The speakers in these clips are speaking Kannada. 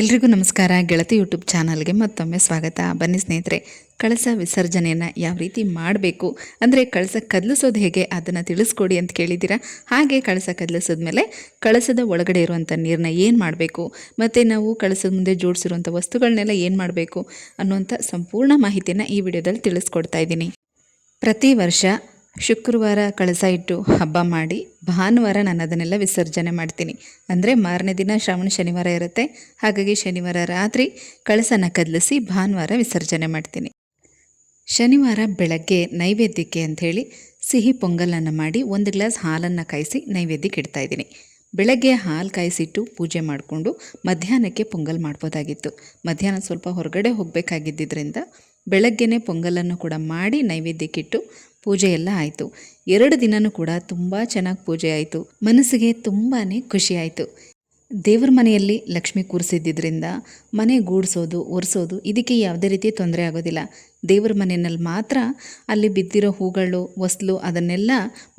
ಎಲ್ರಿಗೂ ನಮಸ್ಕಾರ. ಗೆಳತಿ ಯೂಟ್ಯೂಬ್ ಚಾನಲ್ಗೆ ಮತ್ತೊಮ್ಮೆ ಸ್ವಾಗತ. ಬನ್ನಿ ಸ್ನೇಹಿತರೆ, ಕಳಸ ವಿಸರ್ಜನೆಯನ್ನು ಯಾವ ರೀತಿ ಮಾಡಬೇಕು? ಅಂದರೆ ಕಳಸ ಕದಲಿಸೋದು ಹೇಗೆ? ಅದನ್ನು ತಿಳಿಸ್ಕೊಡಿ ಅಂತ ಕೇಳಿದ್ದೀರಾ? ಹಾಗೆ ಕಳಸ ಕದಲಿಸಿದ್ಮೇಲೆ ಕಳಸದ ಒಳಗಡೆ ಇರುವಂಥ ನೀರನ್ನ ಏನು ಮಾಡಬೇಕು? ಮತ್ತು ನಾವು ಕಳಸದ ಮುಂದೆ ಜೋಡಿಸಿರುವಂಥ ವಸ್ತುಗಳನ್ನೆಲ್ಲ ಏನು ಮಾಡಬೇಕು ಅನ್ನುವಂಥ ಸಂಪೂರ್ಣ ಮಾಹಿತಿಯನ್ನು ಈ ವಿಡಿಯೋದಲ್ಲಿ ತಿಳಿಸ್ಕೊಡ್ತಾ ಇದ್ದೀನಿ. ಪ್ರತಿ ವರ್ಷ ಶುಕ್ರವಾರ ಕಳಸ ಇಟ್ಟು ಹಬ್ಬ ಮಾಡಿ ಭಾನುವಾರ ನಾನು ಅದನ್ನೆಲ್ಲ ವಿಸರ್ಜನೆ ಮಾಡ್ತೀನಿ. ಅಂದರೆ ಮಾರನೇ ದಿನ ಶ್ರಾವಣ ಶನಿವಾರ ಇರುತ್ತೆ. ಹಾಗಾಗಿ ಶನಿವಾರ ರಾತ್ರಿ ಕಳಸನ ಕದಲಿಸಿ ಭಾನುವಾರ ವಿಸರ್ಜನೆ ಮಾಡ್ತೀನಿ. ಶನಿವಾರ ಬೆಳಗ್ಗೆ ನೈವೇದ್ಯಕ್ಕೆ ಅಂಥೇಳಿ ಸಿಹಿ ಪೊಂಗಲನ್ನು ಮಾಡಿ ಒಂದು ಗ್ಲಾಸ್ ಹಾಲನ್ನು ಕಾಯಿಸಿ ನೈವೇದ್ಯಕ್ಕೆ ಇಡ್ತಾ ಇದ್ದೀನಿ. ಬೆಳಗ್ಗೆ ಹಾಲು ಕಾಯಿಸಿಟ್ಟು ಪೂಜೆ ಮಾಡಿಕೊಂಡು ಮಧ್ಯಾಹ್ನಕ್ಕೆ ಪೊಂಗಲ್ ಮಾಡ್ಬೋದಾಗಿತ್ತು. ಮಧ್ಯಾಹ್ನ ಸ್ವಲ್ಪ ಹೊರಗಡೆ ಹೋಗಬೇಕಾಗಿದ್ದರಿಂದ ಬೆಳಗ್ಗೆನೇ ಪೊಂಗಲನ್ನು ಕೂಡ ಮಾಡಿ ನೈವೇದ್ಯಕ್ಕಿಟ್ಟು ಪೂಜೆ ಎಲ್ಲ ಆಯಿತು. ಎರಡು ದಿನನೂ ಕೂಡ ತುಂಬ ಚೆನ್ನಾಗಿ ಪೂಜೆ ಆಯಿತು. ಮನಸ್ಸಿಗೆ ತುಂಬಾ ಖುಷಿ ಆಯಿತು. ದೇವ್ರ ಮನೆಯಲ್ಲಿ ಲಕ್ಷ್ಮಿ ಕೂರಿಸಿದ್ದರಿಂದ ಮನೆ ಗೂಡಿಸೋದು, ಒರೆಸೋದು ಇದಕ್ಕೆ ಯಾವುದೇ ರೀತಿ ತೊಂದರೆ ಆಗೋದಿಲ್ಲ. ದೇವ್ರ ಮನೆಯಲ್ಲಿ ಮಾತ್ರ ಅಲ್ಲಿ ಬಿದ್ದಿರೋ ಹೂಗಳು, ಹೊಸ್ಲು ಅದನ್ನೆಲ್ಲ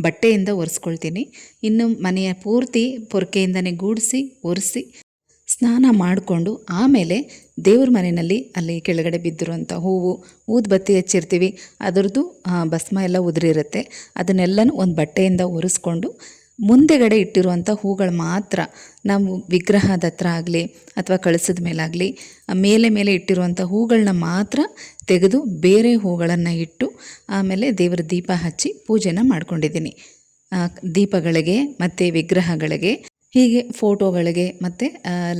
ಬಟ್ಟೆಯಿಂದ ಒರೆಸ್ಕೊಳ್ತೀನಿ. ಇನ್ನು ಮನೆಯ ಪೂರ್ತಿ ಪೊರ್ಕೆಯಿಂದನೇ ಗೂಡಿಸಿ, ಒರೆಸಿ ಸ್ನಾನ ಮಾಡಿಕೊಂಡು ಆಮೇಲೆ ದೇವ್ರ ಮನೆಯಲ್ಲಿ ಅಲ್ಲಿ ಕೆಳಗಡೆ ಬಿದ್ದಿರುವಂಥ ಹೂವು ಊದ್ಬತ್ತಿ ಹಚ್ಚಿರ್ತೀವಿ. ಅದರದ್ದು ಭಸ್ಮ ಎಲ್ಲ ಉದುರಿರುತ್ತೆ. ಅದನ್ನೆಲ್ಲನೂ ಒಂದು ಬಟ್ಟೆಯಿಂದ ಒರೆಸ್ಕೊಂಡು ಮುಂದೆಗಡೆ ಇಟ್ಟಿರುವಂಥ ಹೂಗಳು ಮಾತ್ರ ನಾವು ವಿಗ್ರಹದ ಹತ್ರ ಆಗಲಿ ಅಥವಾ ಕಳಿಸಿದ ಮೇಲಾಗಲಿ ಮೇಲೆ ಮೇಲೆ ಇಟ್ಟಿರುವಂಥ ಹೂಗಳನ್ನ ಮಾತ್ರ ತೆಗೆದು ಬೇರೆ ಹೂಗಳನ್ನು ಇಟ್ಟು ಆಮೇಲೆ ದೇವರ ದೀಪ ಹಚ್ಚಿ ಪೂಜೆನ ಮಾಡ್ಕೊಂಡಿದ್ದೀನಿ. ದೀಪಗಳಿಗೆ ಮತ್ತು ವಿಗ್ರಹಗಳಿಗೆ. ಹೀಗೆ ಫೋಟೋಗಳಿಗೆ ಮತ್ತು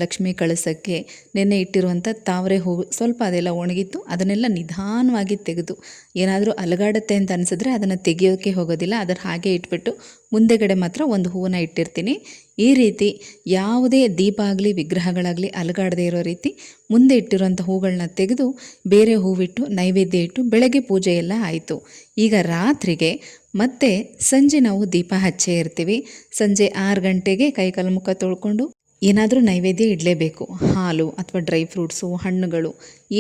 ಲಕ್ಷ್ಮಿ ಕಳಸಕ್ಕೆ ನೆನ್ನೆ ಇಟ್ಟಿರುವಂಥ ತಾವರೆ ಹೂವು ಸ್ವಲ್ಪ ಅದೆಲ್ಲ ಒಣಗಿತ್ತು, ಅದನ್ನೆಲ್ಲ ನಿಧಾನವಾಗಿ ತೆಗೆದು ಏನಾದರೂ ಅಲುಗಾಡುತ್ತೆ ಅಂತ ಅನಿಸಿದ್ರೆ ಅದನ್ನು ತೆಗೆಯೋಕ್ಕೆ ಹೋಗೋದಿಲ್ಲ, ಅದರ ಹಾಗೆ ಇಟ್ಬಿಟ್ಟು ಮುಂದೆಗಡೆ ಮಾತ್ರ ಒಂದು ಹೂವನ್ನ ಇಟ್ಟಿರ್ತೀನಿ. ಈ ರೀತಿ ಯಾವುದೇ ದೀಪ ಆಗಲಿ, ವಿಗ್ರಹಗಳಾಗಲಿ ಅಲಗಾಡದೇ ಇರೋ ರೀತಿ ಮುಂದೆ ಇಟ್ಟಿರುವಂಥ ಹೂಗಳನ್ನ ತೆಗೆದು ಬೇರೆ ಹೂವಿಟ್ಟು ನೈವೇದ್ಯ ಇಟ್ಟು ಬೆಳಗ್ಗೆ ಪೂಜೆ ಎಲ್ಲ ಆಯಿತು. ಈಗ ರಾತ್ರಿಗೆ ಮತ್ತೆ ಸಂಜೆ ನಾವು ದೀಪ ಹಚ್ಚೇ ಇರ್ತೀವಿ. ಸಂಜೆ ಆರು ಗಂಟೆಗೆ ಕೈಕಾಲು ಮುಖ ತೊಳ್ಕೊಂಡು ಏನಾದರೂ ನೈವೇದ್ಯ ಇಡಲೇಬೇಕು. ಹಾಲು ಅಥವಾ ಡ್ರೈ ಫ್ರೂಟ್ಸು, ಹಣ್ಣುಗಳು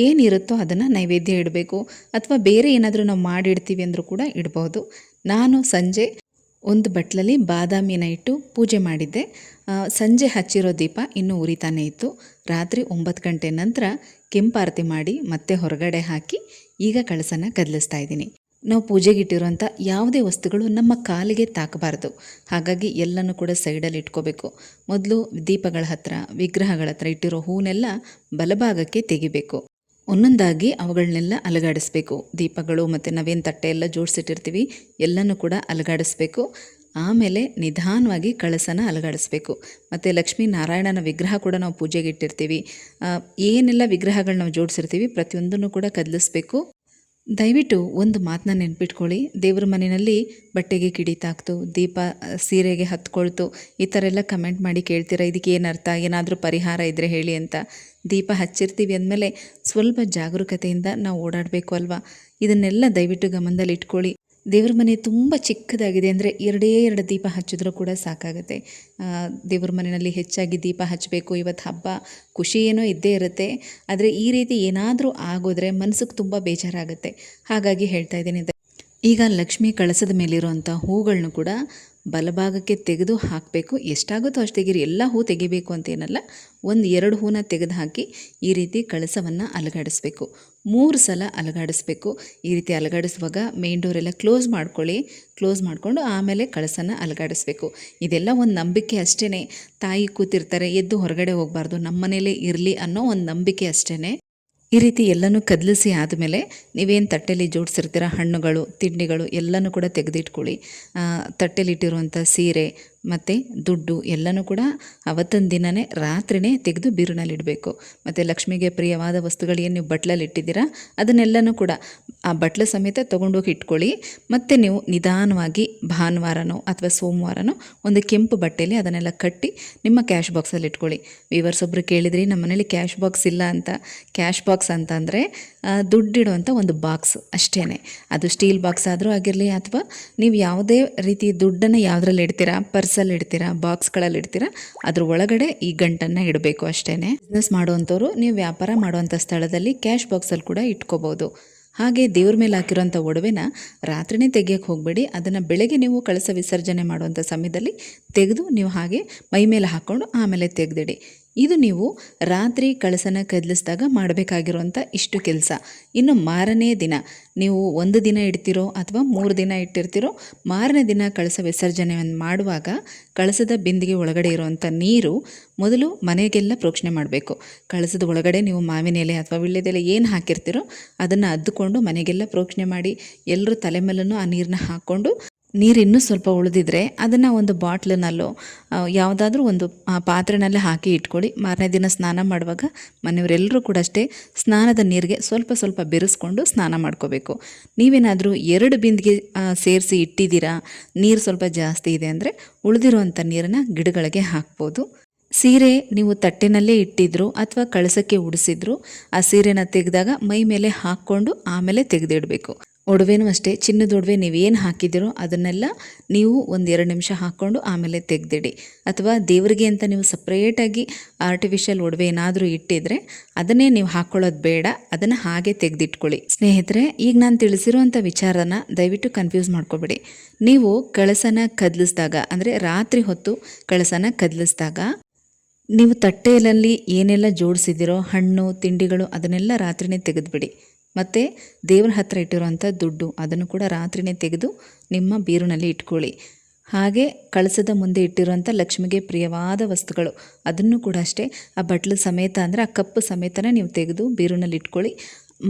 ಏನಿರುತ್ತೋ ಅದನ್ನು ನೈವೇದ್ಯ ಇಡಬೇಕು. ಅಥವಾ ಬೇರೆ ಏನಾದರೂ ನಾವು ಮಾಡಿಡ್ತೀವಿ ಅಂದರೂ ಕೂಡ ಇಡ್ಬೋದು. ನಾನು ಸಂಜೆ ಒಂದು ಬಟ್ಲಲ್ಲಿ ಬಾದಾಮಿನ ಇಟ್ಟು ಪೂಜೆ ಮಾಡಿದ್ದೆ. ಸಂಜೆ ಹಚ್ಚಿರೋ ದೀಪ ಇನ್ನೂ ಉರಿತಾನೆ ಇತ್ತು. ರಾತ್ರಿ ಒಂಬತ್ತು ಗಂಟೆ ನಂತರ ಕೆಂಪಾರತಿ ಮಾಡಿ ಮತ್ತೆ ಹೊರಗಡೆ ಹಾಕಿ ಈಗ ಕಳಸನ ಕದಲಿಸ್ತಾ ಇದ್ದೀನಿ. ನಾವು ಪೂಜೆಗಿಟ್ಟಿರುವಂಥ ಯಾವುದೇ ವಸ್ತುಗಳು ನಮ್ಮ ಕಾಲಿಗೆ ತಾಕಬಾರ್ದು. ಹಾಗಾಗಿ ಎಲ್ಲನೂ ಕೂಡ ಸೈಡಲ್ಲಿ ಇಟ್ಕೋಬೇಕು. ಮೊದಲು ದೀಪಗಳ ಹತ್ರ, ವಿಗ್ರಹಗಳ ಹತ್ರ ಇಟ್ಟಿರೋ ಹೂನೆಲ್ಲ ಬಲಭಾಗಕ್ಕೆ ತೆಗಿಬೇಕು. ಒಂದೊಂದಾಗಿ ಅವುಗಳನ್ನೆಲ್ಲ ಅಲಗಾಡಿಸ್ಬೇಕು. ದೀಪಗಳು ಮತ್ತು ನಾವೇನು ತಟ್ಟೆ ಎಲ್ಲ ಜೋಡಿಸಿಟ್ಟಿರ್ತೀವಿ, ಎಲ್ಲನೂ ಕೂಡ ಅಲಗಾಡಿಸ್ಬೇಕು. ಆಮೇಲೆ ನಿಧಾನವಾಗಿ ಕಳಸನ ಅಲಗಾಡಿಸ್ಬೇಕು. ಮತ್ತು ಲಕ್ಷ್ಮೀ ನಾರಾಯಣನ ವಿಗ್ರಹ ಕೂಡ ನಾವು ಪೂಜೆಗೆ ಇಟ್ಟಿರ್ತೀವಿ. ಏನೆಲ್ಲ ವಿಗ್ರಹಗಳು ನಾವು ಜೋಡಿಸಿರ್ತೀವಿ ಪ್ರತಿಯೊಂದನ್ನು ಕೂಡ ಕದಲಿಸ್ಬೇಕು. ದಯವಿಟ್ಟು ಒಂದು ಮಾತನ್ನ ನೆನ್ಪಿಟ್ಕೊಳ್ಳಿ. ದೇವ್ರ ಮನೆಯಲ್ಲಿ ಬಟ್ಟೆಗೆ ಕಿಡಿತಾಕ್ತು ದೀಪ ಸೀರೆಗೆ ಹತ್ಕೊಳ್ತು, ಈ ಥರ ಎಲ್ಲ ಕಮೆಂಟ್ ಮಾಡಿ ಕೇಳ್ತೀರಾ? ಇದಕ್ಕೆ ಏನು ಅರ್ಥ? ಏನಾದರೂ ಪರಿಹಾರ ಇದ್ದರೆ ಹೇಳಿ ಅಂತ. ದೀಪ ಹಚ್ಚಿರ್ತೀವಿ ಅಂದಮೇಲೆ ಸ್ವಲ್ಪ ಜಾಗರೂಕತೆಯಿಂದ ನಾವು ಓಡಾಡಬೇಕು ಅಲ್ವಾ? ಇದನ್ನೆಲ್ಲ ದಯವಿಟ್ಟು ಗಮನದಲ್ಲಿ ಇಟ್ಕೊಳ್ಳಿ ದೇವ್ರ ಮನೆ ತುಂಬ ಚಿಕ್ಕದಾಗಿದೆ ಅಂದರೆ ಎರಡೇ ಎರಡು ದೀಪ ಹಚ್ಚಿದ್ರೂ ಕೂಡ ಸಾಕಾಗುತ್ತೆ. ದೇವ್ರ ಮನೆಯಲ್ಲಿ ಹೆಚ್ಚಾಗಿ ದೀಪ ಹಚ್ಚಬೇಕು ಇವತ್ತು ಹಬ್ಬ, ಖುಷಿ ಏನೋ ಇದ್ದೇ ಇರುತ್ತೆ. ಆದರೆ ಈ ರೀತಿ ಏನಾದರೂ ಆಗೋದ್ರೆ ಮನಸ್ಸಿಗೆ ತುಂಬ ಬೇಜಾರಾಗುತ್ತೆ. ಹಾಗಾಗಿ ಹೇಳ್ತಾ ಇದ್ದೀನಿ. ಈಗ ಲಕ್ಷ್ಮಿ ಕಳಸದ ಮೇಲಿರುವಂಥ ಹೂಗಳನ್ನು ಕೂಡ ಬಲಭಾಗಕ್ಕೆ ತೆಗೆದು ಹಾಕಬೇಕು. ಎಷ್ಟಾಗುತ್ತೋ ಅಷ್ಟು ತೆಗೀರಿ ಎಲ್ಲ ಹೂ ತೆಗಿಬೇಕು ಅಂತೇನಲ್ಲ ಒಂದು ಎರಡು ಹೂನ ತೆಗೆದು ಹಾಕಿ ಈ ರೀತಿ ಕಳಸವನ್ನು ಅಲಗಾಡಿಸ್ಬೇಕು. ಮೂರು ಸಲ ಅಲಗಾಡಿಸ್ಬೇಕು. ಈ ರೀತಿ ಅಲಗಾಡಿಸುವಾಗ ಮೇನ್ ಡೋರೆಲ್ಲ ಕ್ಲೋಸ್ ಮಾಡ್ಕೊಳ್ಳಿ. ಕ್ಲೋಸ್ ಮಾಡಿಕೊಂಡು ಆಮೇಲೆ ಕಳಸನ ಅಲಗಾಡಿಸ್ಬೇಕು. ಇದೆಲ್ಲ ಒಂದು ನಂಬಿಕೆ ಅಷ್ಟೇ ತಾಯಿ ಕೂತಿರ್ತಾರೆ, ಎದ್ದು ಹೊರಗಡೆ ಹೋಗಬಾರ್ದು ನಮ್ಮ ಮನೇಲೇ ಇರಲಿ ಅನ್ನೋ ಒಂದು ನಂಬಿಕೆ ಅಷ್ಟೇ ಈ ರೀತಿ ಎಲ್ಲನೂ ಕದಲಿಸಿ ಆದಮೇಲೆ ನೀವೇನು ತಟ್ಟೆಲಿ ಜೋಡಿಸಿರ್ತೀರ ಹಣ್ಣುಗಳು, ತಿಂಡಿಗಳು ಎಲ್ಲನೂ ಕೂಡ ತೆಗೆದಿಟ್ಕೊಳ್ಳಿ. ತಟ್ಟೆಲಿಟ್ಟಿರುವಂಥ ಸೀರೆ ಮತ್ತು ದುಡ್ಡು ಎಲ್ಲನೂ ಕೂಡ ಅವತ್ತಿನ ದಿನವೇ ರಾತ್ರಿನೇ ತೆಗೆದು ಬೀರುನಲ್ಲಿಡಬೇಕು. ಮತ್ತು ಲಕ್ಷ್ಮಿಗೆ ಪ್ರಿಯವಾದ ವಸ್ತುಗಳು ಏನು ನೀವು ಬಟ್ಲಲ್ಲಿ ಇಟ್ಟಿದ್ದೀರಾ, ಅದನ್ನೆಲ್ಲನೂ ಕೂಡ ಆ ಬಟ್ಲು ಸಮೇತ ತೊಗೊಂಡೋಗಿ ಇಟ್ಕೊಳ್ಳಿ. ಮತ್ತು ನೀವು ನಿಧಾನವಾಗಿ ಭಾನುವಾರನೋ ಅಥವಾ ಸೋಮವಾರನೋ ಒಂದು ಕೆಂಪು ಬಟ್ಟೆಯಲ್ಲಿ ಅದನ್ನೆಲ್ಲ ಕಟ್ಟಿ ನಿಮ್ಮ ಕ್ಯಾಶ್ ಬಾಕ್ಸಲ್ಲಿ ಇಟ್ಕೊಳ್ಳಿ. ವೀವರ್ಸ್ ಒಬ್ಬರು ಕೇಳಿದ್ರಿ, ನಮ್ಮ ಮನೇಲಿ ಕ್ಯಾಶ್ ಬಾಕ್ಸ್ ಇಲ್ಲ ಅಂತ. ಕ್ಯಾಶ್ ಬಾಕ್ಸ್ ಅಂತ ಅಂದರೆ ದುಡ್ಡಿಡುವಂಥ ಒಂದು ಬಾಕ್ಸ್ ಅಷ್ಟೇ ಅದು ಸ್ಟೀಲ್ ಬಾಕ್ಸ್ ಆದರೂ ಆಗಿರಲಿ ಅಥವಾ ನೀವು ಯಾವುದೇ ರೀತಿ ದುಡ್ಡನ್ನು ಯಾವುದ್ರಲ್ಲಿ ಇಡ್ತೀರಾ ಪರ್ಸಲ್ಲಿ ಇಡ್ತೀರಾ? ಬಾಕ್ಸ್ಗಳಲ್ಲಿ ಇಡ್ತೀರಾ? ಅದ್ರ ಒಳಗಡೆ ಈ ಗಂಟನ್ನು ಇಡಬೇಕು ಅಷ್ಟೇ ಬಿಸ್ನೆಸ್ ಮಾಡುವಂಥವ್ರು, ನೀವು ವ್ಯಾಪಾರ ಮಾಡುವಂಥ ಸ್ಥಳದಲ್ಲಿ ಕ್ಯಾಶ್ ಬಾಕ್ಸಲ್ಲಿ ಕೂಡ ಇಟ್ಕೋಬೋದು. ಹಾಗೆ ದೇವ್ರ ಮೇಲೆ ಹಾಕಿರೋಂಥ ಒಡವೆನ ರಾತ್ರಿನೇ ತೆಗಿಯೋಕೆ ಹೋಗಬೇಡಿ. ಅದನ್ನು ಬೆಳಗ್ಗೆ ನೀವು ಕಳಸ ವಿಸರ್ಜನೆ ಮಾಡುವಂಥ ಸಮಯದಲ್ಲಿ ತೆಗೆದು ನೀವು ಹಾಗೆ ಮೈ ಮೇಲೆ ಹಾಕ್ಕೊಂಡು ಆಮೇಲೆ ತೆಗೆದಿಡಿ. ಇದು ನೀವು ರಾತ್ರಿ ಕಳಸನ ಕದಲಿಸಿದಾಗ ಮಾಡಬೇಕಾಗಿರುವಂಥ ಇಷ್ಟು ಕೆಲಸ. ಇನ್ನು ಮಾರನೇ ದಿನ, ನೀವು ಒಂದು ದಿನ ಇಡ್ತಿರೋ ಅಥವಾ ಮೂರು ದಿನ ಇಟ್ಟಿರ್ತಿರೋ, ಮಾರನೇ ದಿನ ಕಳಸ ವಿಸರ್ಜನೆಯನ್ನು ಮಾಡುವಾಗ ಕಳಸದ ಬಿಂದಿಗೆ ಒಳಗಡೆ ಇರುವಂಥ ನೀರು ಮೊದಲು ಮನೆಗೆಲ್ಲ ಪ್ರೋಕ್ಷಣೆ ಮಾಡಬೇಕು. ಕಳಸದ ಒಳಗಡೆ ನೀವು ಮಾವಿನ ಎಲೆ ಅಥವಾ ವಿಳ್ಯದೆಲೆ ಏನು ಹಾಕಿರ್ತೀರೋ ಅದನ್ನು ಅದ್ದುಕೊಂಡು ಮನೆಗೆಲ್ಲ ಪ್ರೋಕ್ಷಣೆ ಮಾಡಿ ಎಲ್ಲರೂ ತಲೆ ಮೇಲೂ ಆ ನೀರನ್ನ ಹಾಕ್ಕೊಂಡು ನೀರು ಇನ್ನೂ ಸ್ವಲ್ಪ ಉಳಿದಿದ್ರೆ ಅದನ್ನು ಒಂದು ಬಾಟ್ಲಿನಲ್ಲೋ ಯಾವುದಾದ್ರೂ ಒಂದು ಪಾತ್ರೆನಲ್ಲೇ ಹಾಕಿ ಇಟ್ಕೊಳ್ಳಿ ಮಾರನೇ ದಿನ ಸ್ನಾನ ಮಾಡುವಾಗ ಮನೆಯವರೆಲ್ಲರೂ ಕೂಡ ಅಷ್ಟೇ ಸ್ನಾನದ ನೀರಿಗೆ ಸ್ವಲ್ಪ ಸ್ವಲ್ಪ ಬೆರೆಸ್ಕೊಂಡು ಸ್ನಾನ ಮಾಡ್ಕೋಬೇಕು. ನೀವೇನಾದರೂ ಎರಡು ಬಿಂದಿಗೆ ಸೇರಿಸಿ ಇಟ್ಟಿದ್ದೀರಾ? ನೀರು ಸ್ವಲ್ಪ ಜಾಸ್ತಿ ಇದೆ ಅಂದರೆ ಉಳಿದಿರುವಂಥ ನೀರನ್ನು ಗಿಡಗಳಿಗೆ ಹಾಕ್ಬೋದು. ಸೀರೆ ನೀವು ತಟ್ಟೆನಲ್ಲೇ ಇಟ್ಟಿದ್ರು ಅಥವಾ ಕಳಸಕ್ಕೆ ಉಡಿಸಿದ್ರು, ಆ ಸೀರೆನ ತೆಗೆದಾಗ ಮೈ ಮೇಲೆ ಹಾಕ್ಕೊಂಡು ಆಮೇಲೆ ತೆಗೆದಿಡಬೇಕು. ಒಡವೆನೂ ಅಷ್ಟೇ, ಚಿನ್ನದ ಒಡವೆ ನೀವು ಏನು ಹಾಕಿದ್ದೀರೋ ಅದನ್ನೆಲ್ಲ ನೀವು ಒಂದು ಎರಡು ನಿಮಿಷ ಹಾಕ್ಕೊಂಡು ಆಮೇಲೆ ತೆಗೆದಿಡಿ. ಅಥವಾ ದೇವರಿಗೆ ಅಂತ ನೀವು ಸಪ್ರೇಟಾಗಿ ಆರ್ಟಿಫಿಷಿಯಲ್ ಒಡವೆ ಏನಾದರೂ ಇಟ್ಟಿದ್ರೆ ಅದನ್ನೇ ನೀವು ಹಾಕ್ಕೊಳ್ಳೋದು ಬೇಡ, ಅದನ್ನು ಹಾಗೆ ತೆಗೆದಿಟ್ಕೊಳ್ಳಿ. ಸ್ನೇಹಿತರೆ, ಈಗ ನಾನು ತಿಳಿಸಿರುವಂಥ ವಿಚಾರನ ದಯವಿಟ್ಟು ಕನ್ಫ್ಯೂಸ್ ಮಾಡ್ಕೋಬೇಡಿ. ನೀವು ಕಳಸನ ಕದಲಿಸಿದಾಗ, ಅಂದರೆ ರಾತ್ರಿ ಹೊತ್ತು ಕಳಸನ ಕದಲಿಸಿದಾಗ, ನೀವು ತಟ್ಟೆಯಲ್ಲಿ ಏನೆಲ್ಲ ಜೋಡಿಸಿದಿರೋ ಹಣ್ಣು, ತಿಂಡಿಗಳು ಅದನ್ನೆಲ್ಲ ರಾತ್ರಿನೇ ತೆಗೆದುಬಿಡಿ. ಮತ್ತು ದೇವ್ರ ಹತ್ರ ಇಟ್ಟಿರುವಂಥ ದುಡ್ಡು ಅದನ್ನು ಕೂಡ ರಾತ್ರಿನೇ ತೆಗೆದು ನಿಮ್ಮ ಬೀರುನಲ್ಲಿ ಇಟ್ಕೊಳ್ಳಿ. ಹಾಗೆ ಕಳಸದ ಮುಂದೆ ಇಟ್ಟಿರುವಂಥ ಲಕ್ಷ್ಮಿಗೆ ಪ್ರಿಯವಾದ ವಸ್ತುಗಳು, ಅದನ್ನು ಕೂಡ ಅಷ್ಟೇ. ಆ ಬಟ್ಲು ಸಮೇತ ಅಂದರೆ ಆ ಕಪ್ಪು ಸಮೇತನೇ ನೀವು ತೆಗೆದು ಬೀರುನಲ್ಲಿ ಇಟ್ಕೊಳ್ಳಿ.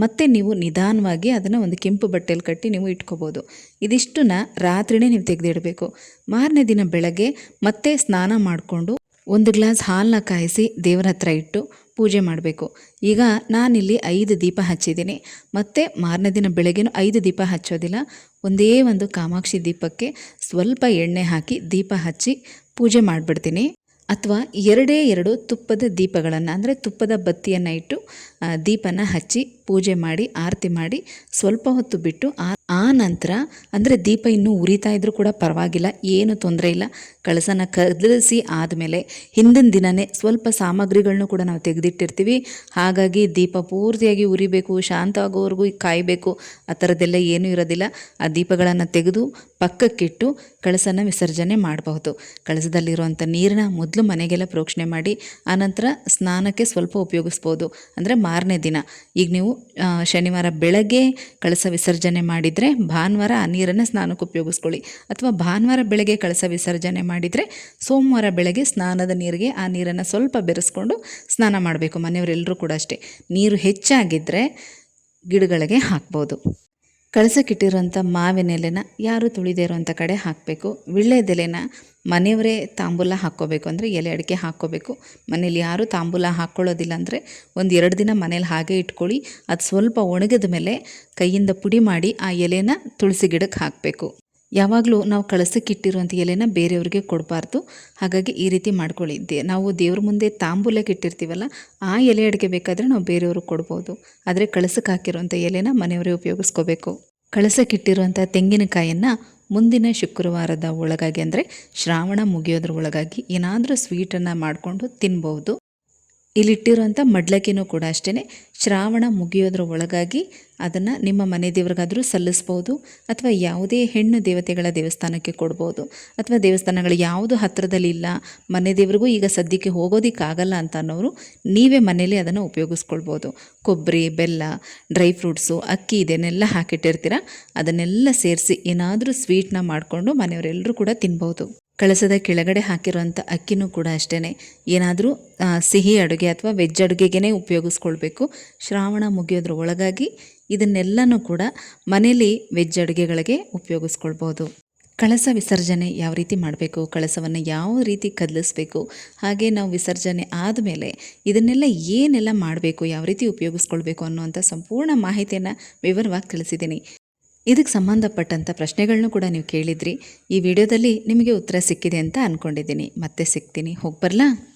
ಮತ್ತು ನೀವು ನಿಧಾನವಾಗಿ ಅದನ್ನು ಒಂದು ಕೆಂಪು ಬಟ್ಟೆಯಲ್ಲಿ ಕಟ್ಟಿ ನೀವು ಇಟ್ಕೋಬೋದು. ಇದಿಷ್ಟನ್ನ ರಾತ್ರಿನೇ ನೀವು ತೆಗೆದಿಡಬೇಕು. ಮಾರನೇ ದಿನ ಬೆಳಗ್ಗೆ ಮತ್ತೆ ಸ್ನಾನ ಮಾಡಿಕೊಂಡು ಒಂದು ಗ್ಲಾಸ್ ಹಾಲನ್ನ ಕಾಯಿಸಿ ದೇವರ ಹತ್ರ ಇಟ್ಟು ಪೂಜೆ ಮಾಡಬೇಕು. ಈಗ ನಾನಿಲ್ಲಿ ಐದು ದೀಪ ಹಚ್ಚಿದ್ದೀನಿ. ಮತ್ತು ಮಾರನೇ ದಿನ ಬೆಳಗ್ಗೆನೂ ಐದು ದೀಪ ಹಚ್ಚೋದಿಲ್ಲ. ಒಂದೇ ಒಂದು ಕಾಮಾಕ್ಷಿ ದೀಪಕ್ಕೆ ಸ್ವಲ್ಪ ಎಣ್ಣೆ ಹಾಕಿ ದೀಪ ಹಚ್ಚಿ ಪೂಜೆ ಮಾಡಿಬಿಡ್ತೀನಿ. ಅಥವಾ ಎರಡೇ ಎರಡು ತುಪ್ಪದ ದೀಪಗಳನ್ನು, ಅಂದರೆ ತುಪ್ಪದ ಬತ್ತಿಯನ್ನು ಇಟ್ಟು ದೀಪನ ಹಚ್ಚಿ ಪೂಜೆ ಮಾಡಿ, ಆರತಿ ಮಾಡಿ ಸ್ವಲ್ಪ ಹೊತ್ತು ಬಿಟ್ಟು ಆ ಆ ನಂತರ, ಅಂದರೆ ದೀಪ ಇನ್ನೂ ಉರಿತಾ ಇದ್ರೂ ಕೂಡ ಪರವಾಗಿಲ್ಲ, ಏನು ತೊಂದರೆ ಇಲ್ಲ. ಕಳಸನ ಕದಲಿಸಿ ಆದಮೇಲೆ ಹಿಂದಿನ ದಿನವೇ ಸ್ವಲ್ಪ ಸಾಮಗ್ರಿಗಳನ್ನೂ ಕೂಡ ನಾವು ತೆಗೆದಿಟ್ಟಿರ್ತೀವಿ. ಹಾಗಾಗಿ ದೀಪ ಪೂರ್ತಿಯಾಗಿ ಉರಿಬೇಕು ಶಾಂತ ಆಗೋವರೆಗೂ ಕಾಯಬೇಕು, ಆ ಥರದ್ದೆಲ್ಲ ಏನೂ ಇರೋದಿಲ್ಲ. ಆ ದೀಪಗಳನ್ನು ತೆಗೆದು ಪಕ್ಕಕ್ಕಿಟ್ಟು ಕಳಸನ ವಿಸರ್ಜನೆ ಮಾಡಬಹುದು. ಕಳಸದಲ್ಲಿರುವಂಥ ನೀರನ್ನ ಮೊದಲು ಮನೆಗೆಲ್ಲ ಪ್ರೋಕ್ಷಣೆ ಮಾಡಿ ಆನಂತರ ಸ್ನಾನಕ್ಕೆ ಸ್ವಲ್ಪ ಉಪಯೋಗಿಸ್ಬೋದು. ಅಂದರೆ ಮಾರನೇ ದಿನ. ಈಗ ನೀವು ಶನಿವಾರ ಬೆಳಗ್ಗೆ ಕಳಸ ವಿಸರ್ಜನೆ ಮಾಡಿದರೆ ಭಾನುವಾರ ಆ ನೀರನ್ನು ಸ್ನಾನಕ್ಕೆ ಉಪಯೋಗಿಸ್ಕೊಳ್ಳಿ. ಅಥವಾ ಭಾನುವಾರ ಬೆಳಗ್ಗೆ ಕಳಸ ವಿಸರ್ಜನೆ ಮಾಡಿದರೆ ಸೋಮವಾರ ಬೆಳಗ್ಗೆ ಸ್ನಾನದ ನೀರಿಗೆ ಆ ನೀರನ್ನು ಸ್ವಲ್ಪ ಬೆರೆಸ್ಕೊಂಡು ಸ್ನಾನ ಮಾಡಬೇಕು ಮನೆಯವರೆಲ್ಲರೂ ಕೂಡ ಅಷ್ಟೇ. ನೀರು ಹೆಚ್ಚಾಗಿದ್ದರೆ ಗಿಡಗಳಿಗೆ ಹಾಕ್ಬೋದು. ಕಳಸಕ್ಕಿಟ್ಟಿರುವಂಥ ಮಾವಿನ ಎಲೆನ ಯಾರು ತುಳಿದೇ ಕಡೆ ಹಾಕಬೇಕು. ವಿಳ್ಳೆದೆಲೆನ ಮನೆಯವರೇ ತಾಂಬೂಲ ಹಾಕ್ಕೋಬೇಕು ಅಂದರೆ ಎಲೆ ಅಡಿಕೆ ಹಾಕ್ಕೋಬೇಕು. ಮನೇಲಿ ಯಾರೂ ತಾಂಬೂಲ ಹಾಕ್ಕೊಳ್ಳೋದಿಲ್ಲ ಅಂದರೆ ಒಂದು ಎರಡು ದಿನ ಮನೇಲಿ ಹಾಗೆ ಇಟ್ಕೊಳ್ಳಿ, ಅದು ಸ್ವಲ್ಪ ಒಣಗಿದ ಮೇಲೆ ಕೈಯಿಂದ ಪುಡಿ ಮಾಡಿ ಆ ಎಲೆನ ತುಳಸಿ ಗಿಡಕ್ಕೆ ಹಾಕಬೇಕು. ಯಾವಾಗಲೂ ನಾವು ಕಳಸಕ್ಕೆ ಇಟ್ಟಿರುವಂಥ ಎಲೆನ ಬೇರೆಯವ್ರಿಗೆ ಕೊಡಬಾರ್ದು. ಹಾಗಾಗಿ ಈ ರೀತಿ ಮಾಡ್ಕೊಳ್ಳಿ ನಾವು ದೇವ್ರ ಮುಂದೆ ತಾಂಬೂಲಕ್ಕೆ ಇಟ್ಟಿರ್ತೀವಲ್ಲ, ಆ ಎಲೆ ಅಡುಗೆ ಬೇಕಾದರೆ ನಾವು ಬೇರೆಯವ್ರಿಗೆ ಕೊಡ್ಬೋದು. ಆದರೆ ಕಳಸಕ್ಕೆ ಹಾಕಿರುವಂಥ ಎಲೆನ ಮನೆಯವರೇ ಉಪಯೋಗಿಸ್ಕೋಬೇಕು. ಕಳಸಕ್ಕಿಟ್ಟಿರುವಂಥ ತೆಂಗಿನಕಾಯನ್ನು ಮುಂದಿನ ಶುಕ್ರವಾರದ ಒಳಗಾಗಿ ಅಂದರೆ ಶ್ರಾವಣ ಮುಗಿಯೋದ್ರ ಒಳಗಾಗಿ ಏನಾದರೂ ಸ್ವೀಟನ್ನು ಮಾಡಿಕೊಂಡು ತಿನ್ಬೋದು. ಇಲ್ಲಿಟ್ಟಿರುವಂಥ ಮಡ್ಲಕ್ಕಿನೂ ಕೂಡ ಅಷ್ಟೇ ಶ್ರಾವಣ ಮುಗಿಯೋದ್ರ ಒಳಗಾಗಿ ಅದನ್ನು ನಿಮ್ಮ ಮನೆ ದೇವ್ರಿಗಾದರೂ ಸಲ್ಲಿಸ್ಬೋದು ಅಥವಾ ಯಾವುದೇ ಹೆಣ್ಣು ದೇವತೆಗಳ ದೇವಸ್ಥಾನಕ್ಕೆ ಕೊಡ್ಬೋದು ಅಥವಾ ದೇವಸ್ಥಾನಗಳು ಯಾವುದು ಹತ್ತಿರದಲ್ಲಿ ಇಲ್ಲ, ಮನೆ ದೇವರಿಗೂ ಈಗ ಸದ್ಯಕ್ಕೆ ಹೋಗೋದಕ್ಕಾಗಲ್ಲ ಅಂತ ಅನ್ನೋರು ನೀವೇ ಮನೇಲಿ ಅದನ್ನು ಉಪಯೋಗಿಸ್ಕೊಳ್ಬೋದು. ಕೊಬ್ಬರಿ, ಬೆಲ್ಲ, ಡ್ರೈ ಫ್ರೂಟ್ಸು, ಅಕ್ಕಿ ಇದನ್ನೆಲ್ಲ ಹಾಕಿಟ್ಟಿರ್ತೀರ, ಅದನ್ನೆಲ್ಲ ಸೇರಿಸಿ ಏನಾದರೂ ಸ್ವೀಟ್ನ ಮಾಡಿಕೊಂಡು ಮನೆಯವರೆಲ್ಲರೂ ಕೂಡ ತಿನ್ಬೋದು. ಕಳಸದ ಕೆಳಗಡೆ ಹಾಕಿರುವಂಥ ಅಕ್ಕಿನೂ ಕೂಡ ಅಷ್ಟೇ ಏನಾದರೂ ಸಿಹಿ ಅಡುಗೆ ಅಥವಾ ವೆಜ್ ಅಡುಗೆಗೇ ಉಪಯೋಗಿಸ್ಕೊಳ್ಬೇಕು. ಶ್ರಾವಣ ಮುಗಿಯೋದ್ರ ಒಳಗಾಗಿ ಇದನ್ನೆಲ್ಲನೂ ಕೂಡ ಮನೇಲಿ ವೆಜ್ ಅಡುಗೆಗಳಿಗೆ ಉಪಯೋಗಿಸ್ಕೊಳ್ಬೋದು. ಕಳಸ ವಿಸರ್ಜನೆ ಯಾವ ರೀತಿ ಮಾಡಬೇಕು? ಕಳಸವನ್ನು ಯಾವ ರೀತಿ ಕದಲಿಸ್ಬೇಕು? ಹಾಗೆ ನಾವು ವಿಸರ್ಜನೆ ಆದಮೇಲೆ ಇದನ್ನೆಲ್ಲ ಏನೆಲ್ಲ ಮಾಡಬೇಕು? ಯಾವ ರೀತಿ ಉಪಯೋಗಿಸ್ಕೊಳ್ಬೇಕು ಅನ್ನುವಂಥ ಸಂಪೂರ್ಣ ಮಾಹಿತಿಯನ್ನು ವಿವರವಾಗಿ ತಿಳಿಸಿದ್ದೀನಿ. ಇದಕ್ಕೆ ಸಂಬಂಧಪಟ್ಟಂಥ ಪ್ರಶ್ನೆಗಳನ್ನೂ ಕೂಡ ನೀವು ಕೇಳಿದ್ರಿ. ಈ ವಿಡಿಯೋದಲ್ಲಿ ನಿಮಗೆ ಉತ್ತರ ಸಿಕ್ಕಿದೆ ಅಂತ ಅಂದ್ಕೊಂಡಿದ್ದೀನಿ ಮತ್ತೆ ಸಿಗ್ತೀನಿ. ಹೋಗಿ ಬರಲಾ?